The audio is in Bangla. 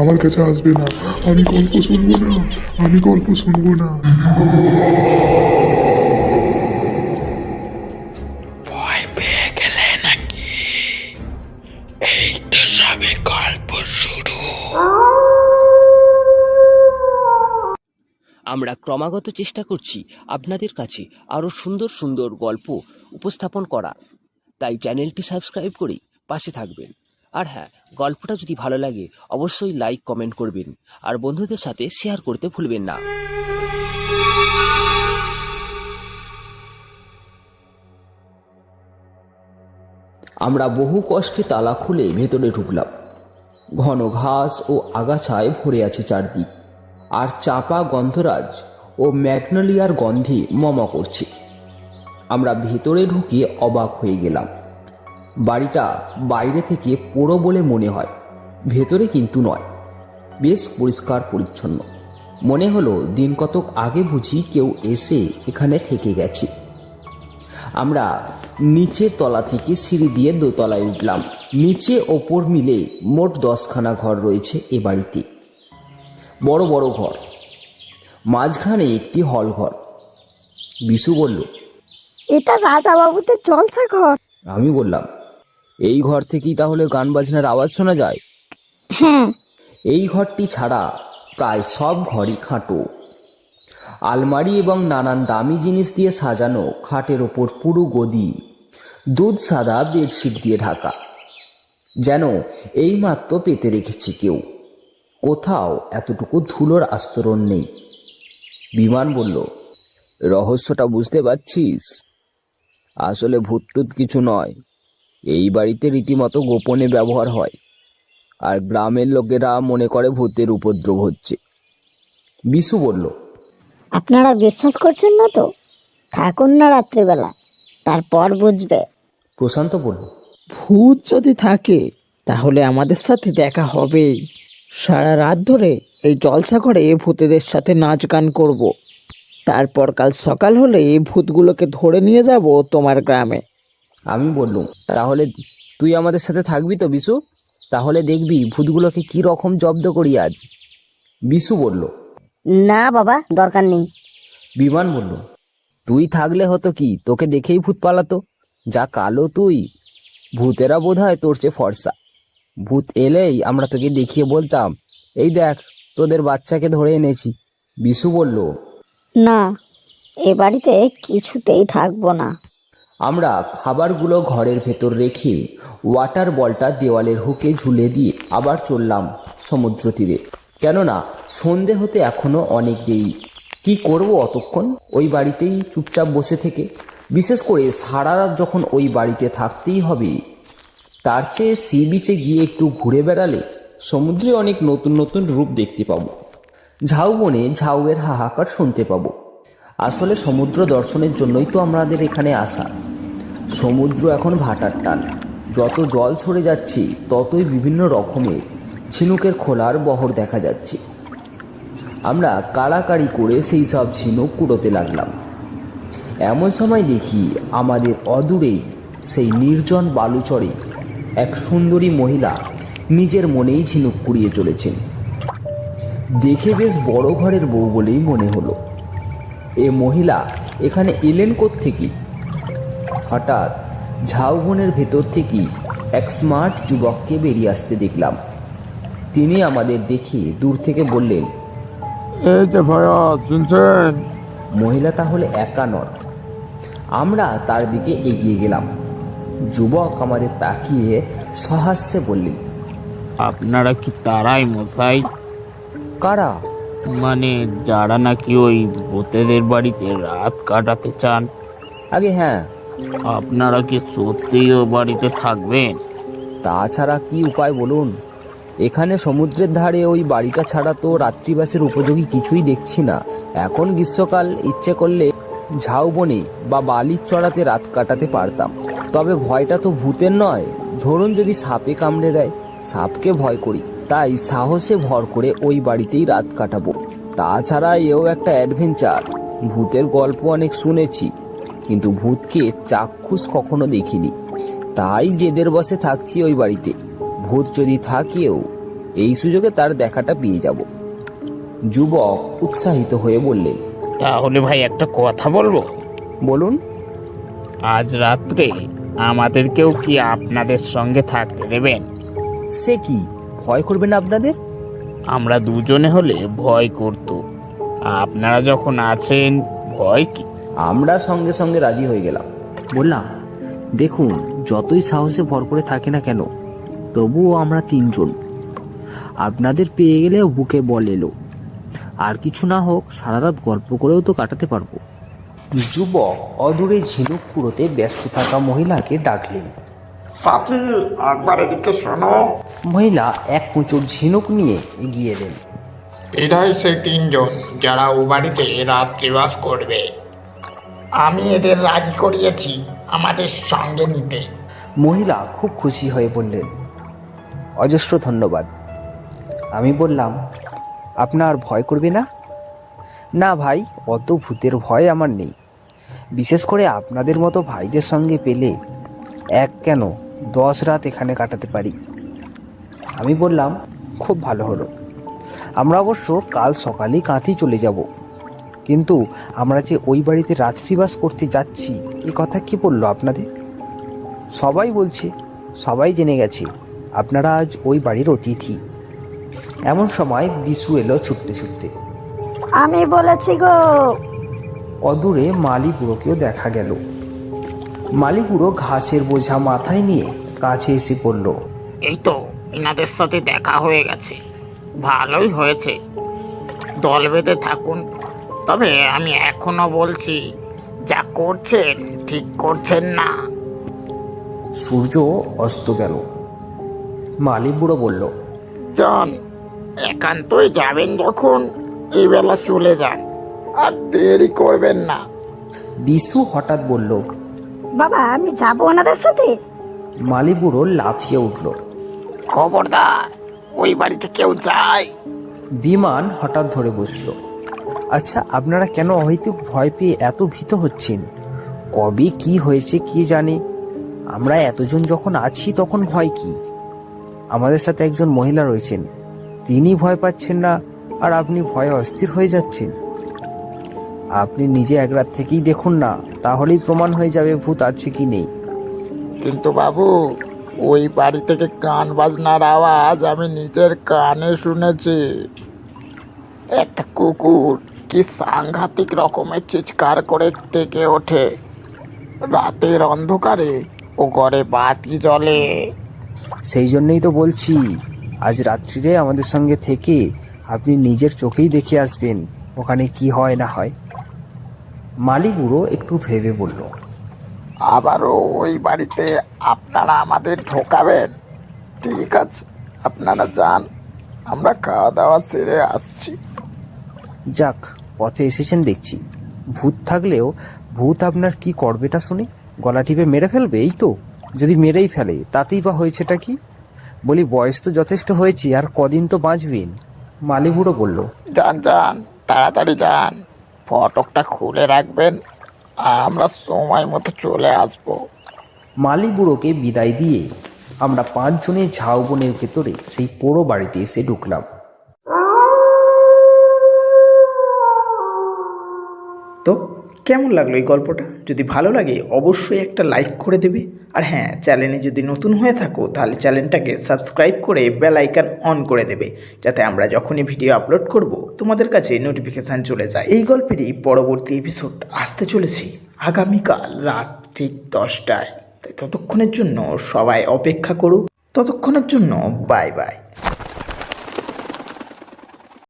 আমার কাছে আসবে না আমি গল্প শুনব না আমি গল্প শুনব না আমরা ক্রমাগত চেষ্টা করছি আপনাদের কাছে আরও সুন্দর সুন্দর গল্প উপস্থাপন করার তাই চ্যানেলটি সাবস্ক্রাইব করে পাশে থাকবেন। আর হ্যাঁ গল্পটা যদি ভালো লাগে, অবশ্যই লাইক, কমেন্ট করবেন। আর বন্ধুদের সাথে শেয়ার করতে ভুলবেন না। আমরা বহু কষ্টে তালা খুলে ভেতরে ঢুকলাম। ঘন ঘাস ও আগাছায় ভরে আছে চারদিক। আর চাপা গন্ধরাজ ও ম্যাগনোলিয়ার গন্ধে মমা করছে। আমরা ভেতরে ঢুকে অবাক হয়ে গেলাম। বাড়িটা বাইরে থেকে পোড়ো বলে মনে হয়, ভেতরে কিন্তু নয়। বেশ পরিষ্কার পরিচ্ছন্ন। মনে হলো দিন কতক আগে বুঝি কেউ এসে এখানে থেকে গেছে। আমরা নিচের তলা থেকে সিঁড়ি দিয়ে দোতলায় উঠলাম। নিচে ওপর মিলে মোট দশখানা ঘর রয়েছে এ বাড়িতে। বড় বড় ঘর। মাঝখানে একটি হল ঘর বিশু বলল এটা রাজা বাবুদের জলসা ঘর। আমি বললাম এই ঘর থেকেই তাহলে গান বাজনার আওয়াজ শোনা যায়? হ্যাঁ। এই ঘরটি ছাড়া প্রায় সব ঘরই খাটো। আলমারি এবং নানান দামি জিনিস দিয়ে সাজানো খাটের ওপর পুরো গদি দুধ সাদা বেডশিট দিয়ে ঢাকা। যেন এইমাত্র পেতে রেখেছে কেউ। কোথাও এতটুকু ধুলোর আস্তরণ নেই। বিমান বলল রহস্যটা বুঝতে পারছিস? আসলে ভূতটুত কিছু নয়। এই বাড়িতে রীতিমতো গোপনে ব্যবহার হয়। আর গ্রামের লোকেরা মনে করে ভূতের উপদ্রব হচ্ছে। বিশু বলল আপনারা বিশ্বাস করছেন না তো? থাকুন না রাত্রিবেলা তারপর বুঝবে। প্রশান্ত বলল ভূত যদি থাকে তাহলে আমাদের সাথে দেখা হবেই। সারা রাত ধরে এই জলসা করে ভূতেদের সাথে নাচ গান করব। তারপর কাল সকাল হলে এই ভূতগুলোকে ধরে নিয়ে যাব তোমার গ্রামে। আমি বললুম তাহলে তুই আমাদের সাথে থাকবি তো বিশু? তাহলে দেখবি ভূতগুলোকে কি রকম জব্দ করি আজ। বিশু বলল না বাবা দরকার নেই। বিমান বলল তুই থাকলে হতো কি তোকে দেখেই ভূত পালাতো। যা কালো তুই ভূতেরা বোধ হয় তোর চেয়ে ফর্সা। ভূত এলেই আমরা তোকে দেখিয়ে বলতাম এই দেখ তোদের বাচ্চাকে ধরে এনেছি। বিশু বলল না এ বাড়িতে কিছুতেই থাকব না। আমরা খাবারগুলো ঘরের ভেতর রেখে ওয়াটার বলটা দেওয়ালের হুকে ঝুলে দিয়ে আবার চললাম সমুদ্র তীরে। কেননা সন্ধে হতে এখনও অনেক দেরি। কি করব অতক্ষণ? ওই বাড়িতেই চুপচাপ বসে থেকে। বিশেষ করে সারা রাত যখন ওই বাড়িতে থাকতেই হবে তার চেয়ে সি বিচে গিয়ে একটু ঘুরে বেড়ালে সমুদ্রে অনেক নতুন নতুন রূপ দেখতে পাবো। ঝাউবনে ঝাউয়ের হাহাকার শুনতে পাবো। আসলে সমুদ্র দর্শনের জন্যই তো আমাদের এখানে আসা। সমুদ্র এখন ভাটার টান। যত জল সরে যাচ্ছে, ততই বিভিন্ন রকমের ঝিনুকের খোলার বহর দেখা যাচ্ছে। আমরা কাড়াকাড়ি করে সেই সব ঝিনুক কুড়োতে লাগলাম। এমন সময় দেখি আমাদের অদূরেই সেই নির্জন বালুচরে এক সুন্দরী মহিলা নিজের মনেই ঝিনুক কুড়িয়ে চলেছেন। দেখে বেশ বড় ঘরের বউ বলেই মনে হলো এ মহিলা এখানে এলেন থেকে হঠাৎ ঝাউবনের ভেতর থেকেই এক স্মার্ট যুবককে বেরিয়ে আসতে দেখলাম। তিনি আমাদের দেখে দূর থেকে বললেন এই যে ভাইয়া শুনছেন? মহিলা তাহলে একা নন। আমরা তার দিকে এগিয়ে গেলাম। যুবক আমাদের তাকিয়ে সহাস্যে বললেন আপনারা কি তারাই মশাই? কারা? মানে যারা নাকি ওই ভূতেদের বাড়িতে রাত কাটাতে চান? আগে হ্যাঁ। আপনারা কি সত্যিই ও বাড়িতে থাকবেন? তাছাড়া কি উপায় বলুন? এখানে সমুদ্রের ধারে ওই বাড়িটা ছাড়া তো রাত্রিবাসের উপযোগী কিছুই দেখছি না। এখন গ্রীষ্মকাল ইচ্ছে করলে ঝাউবনে বা বালির চড়াতে রাত কাটাতে পারতাম। তবে ভয়টা তো ভূতের নয়। ধরুন যদি সাপে কামড়ে দেয় সাপকে ভয় করি তাই সাহসে ভর করে ওই বাড়িতেই রাত কাটাবো। তাছাড়া এও একটা অ্যাডভেঞ্চার ভূতের গল্প অনেক শুনেছি কিন্তু ভূতকে চাক্ষুষ কখনো দেখিনি। তাই জেদের বসে থাকছি ওই বাড়িতে। ভূত যদি থাকেও এই সুযোগে তার দেখাটা পেয়ে যাব। যুবক উৎসাহিত হয়ে বললেন তাহলে ভাই একটা কথা বলব? বলুন। আজ রাত্রে আমাদেরকেও কি আপনাদের সঙ্গে থাকতে দেবেন? সে কি ভয় করবেন আপনাদের? আমরা দুজনে হলে ভয় করত। আপনারা যখন আছেন ভয় কি? আমরা সঙ্গে সঙ্গে রাজি হয়ে গেলাম। বললাম দেখুন যতই সাহসে ভর করে থাকে না কেন তবুও আমরা তিনজন। আপনাদের পেয়ে গেলেও বুকে বল এলো। আর কিছু না হোক সারা রাত গল্প করেও তো কাটাতে পারব। যুবক অদূরে ঝিনুক কুড়োতে ব্যস্ত থাকা মহিলাকে ডাকলেন। সাথী একবার এদিকে শোনো। মহিলা এক কুচুর ঝিনুক নিয়ে এগিয়ে এলেন। এরাই সেই তিনজন যারা ও বাড়িতে রাত্রিবাস করবে। আমি এদের রাজি করিয়েছি আমাদের সঙ্গে নিতে। মহিলা খুব খুশি হয়ে বললেন অজস্র ধন্যবাদ। আমি বললাম আপনার ভয় করবে না? না ভাই, অত ভূতের ভয় আমার নেই। বিশেষ করে আপনাদের মতো ভাইদের সঙ্গে পেলে এক কেন দশ রাত এখানে কাটাতে পারি। আমি বললাম, খুব ভালো হলো। আমরা অবশ্য কাল সকালেই কাঁথি চলে যাব। কিন্তু আমরা যে ওই বাড়িতে রাত্রিবাস করতে যাচ্ছি, এ কথা কি বলল আপনাদের? সবাই বলছে, সবাই জেনে গেছে, আপনারা আজ ওই বাড়ির অতিথি। এমন সময় বিশু এলো ছুটতে ছুটতে। আমি বলেছি গো। অদূরে মালি বুড়োকেও দেখা গেল। মালি বুড়ো ঘাসের বোঝা মাথায় নিয়ে কাছে এসে পড়ল। এই তো এনাদের সাথে দেখা হয়ে গেছে। ভালোই হয়েছে। দল বেঁধে থাকুন। তবে আমি এখনও বলছি যা করছেন ঠিক করছেন না। সূর্য অস্ত গেল। মালি বুড়ো বলল যান একান্তই যাবেন যখন। এই বেলা চলে যান। আর দেরি করবেন না। বিশু হঠাৎ বলল বাবা আমি যাব ওনাদের সাথে? মালি বুড়ো লাফিয়ে উঠল। খবরদার ওই বাড়িতে কেউ যায়? বিমান হঠাৎ ধরে বসল আচ্ছা আপনারা কেন অহৈতুক ভয় পেয়ে এত ভীত হচ্ছেন? কবে কি হয়েছে কি জানে? আমরা এতজন যখন আছি তখন ভয় কি? আমাদের সাথে একজন মহিলা রয়েছেন তিনি ভয় পাচ্ছেন না আর আপনি ভয়ে অস্থির হয়ে যাচ্ছেন। আপনি নিজে এক রাত থেকেই দেখুন না তাহলেই প্রমাণ হয়ে যাবে ভূত আছে কি নেই। কিন্তু বাবু ওই বাড়ি থেকে কান বাজনার আওয়াজ আমি নিজের কানে শুনেছি। একটা কুকুর কি সাংঘাতিক রকমের চিৎকার করে ডেকে ওঠে। রাতের অন্ধকারে ও ঘরে বাতি জ্বলে। সেই জন্যই তো বলছি আজ রাত্রিরে আমাদের সঙ্গে থেকে আপনি নিজের চোখেই দেখে আসবেন ওখানে কি হয় না হয়। মালি বুড়ো একটু ভেবে বলল আবারও ওই বাড়িতে আপনারা আমাদের ঢোকাবেন? ঠিক আছে আপনারা যান আমরা খাওয়া দাওয়া সেরে আসছি। যাক পথে এসেছেন দেখছি। ভূত থাকলেও ভূত আপনার কি করবেটা শুনে? গলা টিপে মেরে ফেলবে এই তো? যদি মেরেই ফেলে তাতেই বা হয়েছেটা কি? বলি বয়স তো যথেষ্ট হয়েছে আর কদিন তো বাঁচবেন। মালি বুড়ো বলল যান যান তাড়াতাড়ি যান। ফটকটা খুলে রাখবেন আমরা সময় মতো চলে আসব। মালিবুড়োকে বিদায় দিয়ে আমরা পাঁচজনে ঝাউবনের ভেতরে সেই পোড়ো বাড়িতে এসে ঢুকলাম। তো কেমন লাগল এই গল্পটা? যদি ভালো লাগে, অবশ্যই একটা লাইক করে দেবে। আর হ্যাঁ চ্যানেলে যদি নতুন হয়ে থাকো, তাহলে চ্যানেলটাকে সাবস্ক্রাইব করে বেল আইকন অন করে দেবে। যাতে আমরা যখনই ভিডিও আপলোড করব, তোমাদের কাছে নোটিফিকেশান চলে যায়। এই গল্পেরই পরবর্তী এপিসোড আসতে চলেছি আগামীকাল রাত ঠিক দশটায়। তাই ততক্ষণের জন্য সবাই অপেক্ষা করুক ততক্ষণের জন্য বাই বাই